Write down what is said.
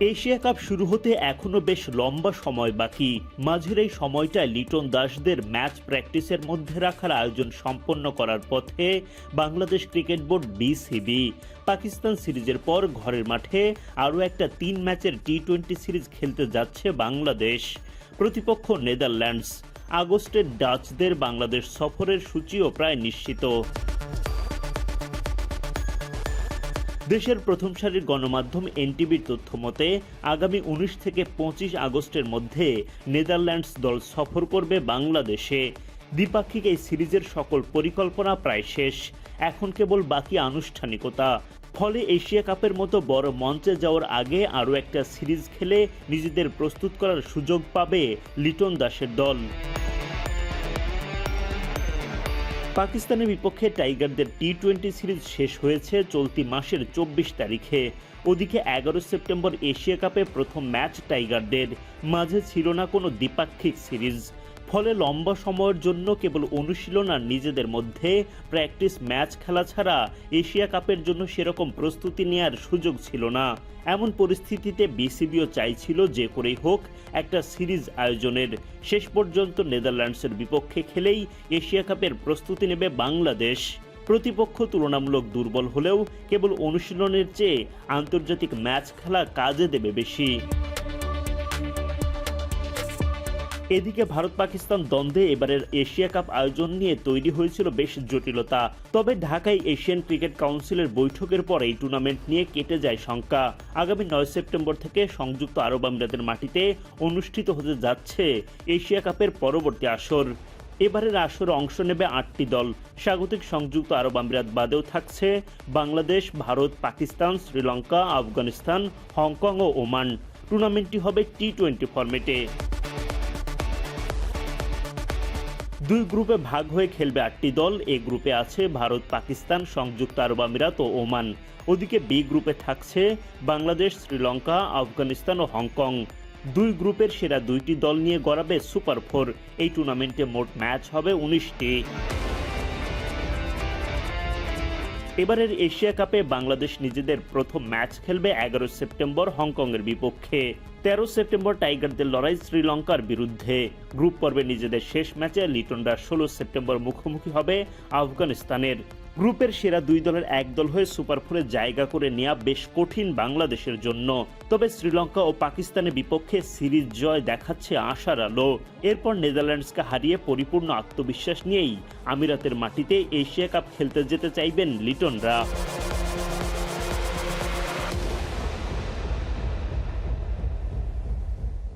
Asia cup শুরু হতে এখনও বেশ লম্বা সময় বাকি। মাঝের এই সময়টা লিটন দাসদের ম্যাচ প্র্যাকটিসের মধ্যে রাখার আয়োজন সম্পন্ন করার পথে Bangladesh cricket board BCB Pakistan সিরিজের পর ঘরের মাঠে আরও একটা তিন ম্যাচের টি টোয়েন্টি সিরিজ খেলতে যাচ্ছে বাংলাদেশ। প্রতিপক্ষ নেদারল্যান্ডস। আগস্টের ডাচদের বাংলাদেশ সফরের সূচিও প্রায় নিশ্চিত। দেশের প্রথম সারির গণমাধ্যম এনটিভির তথ্য মতে, আগামী উনিশ থেকে পঁচিশ আগস্টের মধ্যে নেদারল্যান্ডস দল সফর করবে বাংলাদেশে। দ্বিপাক্ষিক এই সিরিজের সকল পরিকল্পনা প্রায় শেষ। এখন কেবল বাকি আনুষ্ঠানিকতা। ফলে এশিয়া কাপের মতো বড় মঞ্চে যাওয়ার আগে আরও একটা সিরিজ খেলে নিজেদের প্রস্তুত করার সুযোগ পাবে লিটন দাসের দল। পাকিস্তানের বিপক্ষে টাইগারদের টি টোয়েন্টি সিরিজ শেষ হয়েছে চলতি মাসের চব্বিশ তারিখে। ওদিকে এগারো সেপ্টেম্বর এশিয়া কাপে প্রথম ম্যাচ টাইগারদের। মাঝে ছিল না কোনো দ্বিপাক্ষিক সিরিজ। ফলে লম্বা সময়ের জন্য কেবল অনুশীলন আর নিজেদের মধ্যে প্র্যাকটিস ম্যাচ খেলা ছাড়া এশিয়া কাপের জন্য সেরকম প্রস্তুতি নেওয়ার সুযোগ ছিল না। এমন পরিস্থিতিতে বিসিবিও চাইছিল যে করেই হোক একটা সিরিজ আয়োজনের। শেষ পর্যন্ত নেদারল্যান্ডসের বিপক্ষে খেলেই এশিয়া কাপের প্রস্তুতি নেবে বাংলাদেশ। প্রতিপক্ষ তুলনামূলক দুর্বল হলেও কেবল অনুশীলনের চেয়ে আন্তর্জাতিক ম্যাচ খেলা কাজে দেবে বেশি। এদিকে ভারত পাকিস্তান দ্বন্দ্বে এবারের এশিয়া কাপ আয়োজন নিয়ে তৈরি হয়েছিল বেশ জটিলতা। তবে ঢাকায় এশিয়ান ক্রিকেট কাউন্সিলের বৈঠকের পর এই টুর্নামেন্ট নিয়ে কেটে যায় শঙ্কা। আগামী নয় সেপ্টেম্বর থেকে সংযুক্ত আরব আমিরাতের মাটিতে অনুষ্ঠিত হতে যাচ্ছে এশিয়া কাপের পরবর্তী আসর। এবারের আসরে অংশ নেবে আটটি দল। স্বাগতিক সংযুক্ত আরব আমিরাত বাদেও থাকছে বাংলাদেশ, ভারত, পাকিস্তান, শ্রীলঙ্কা, আফগানিস্তান, হংকং ও ওমান। টুর্নামেন্টটি হবে টি টোয়েন্টি ফরম্যাটে। দুই গ্রুপে ভাগ হয়ে খেলবে আটটি দল। এ গ্রুপে আছে ভারত, পাকিস্তান, সংযুক্ত আরব আমিরাত ও ওমান। ওদিকে বি গ্রুপে থাকছে বাংলাদেশ, শ্রীলঙ্কা, আফগানিস্তান ও হংকং। দুই গ্রুপের সেরা দুইটি দল নিয়ে গড়াবে সুপার ফোর। এই টুর্নামেন্টে মোট ম্যাচ হবে উনিশটি। এবারের এশিয়া কাপে বাংলাদেশ নিজেদের প্রথম ম্যাচ খেলবে এগারো সেপ্টেম্বর হংকংয়ের বিপক্ষে। তেরো সেপ্টেম্বর টাইগারদের লড়াই শ্রীলঙ্কার বিরুদ্ধে। গ্রুপ পর্বে নিজেদের শেষ ম্যাচে লিটনরা ষোলো সেপ্টেম্বর মুখোমুখি হবে আফগানিস্তানের। গ্রুপের সেরা দুই দলের এক দল হয়ে সুপার ফোরে জায়গা করে নেওয়া বেশ কঠিন বাংলাদেশের জন্য। তবে শ্রীলঙ্কা ও পাকিস্তানের বিপক্ষে সিরিজ জয় দেখাচ্ছে আশার আলো। এরপর নেদারল্যান্ডসকে হারিয়ে পরিপূর্ণ আত্মবিশ্বাস নিয়েই আমিরাতের মাটিতে এশিয়া কাপ খেলতে যেতে চাইবেন লিটনরা।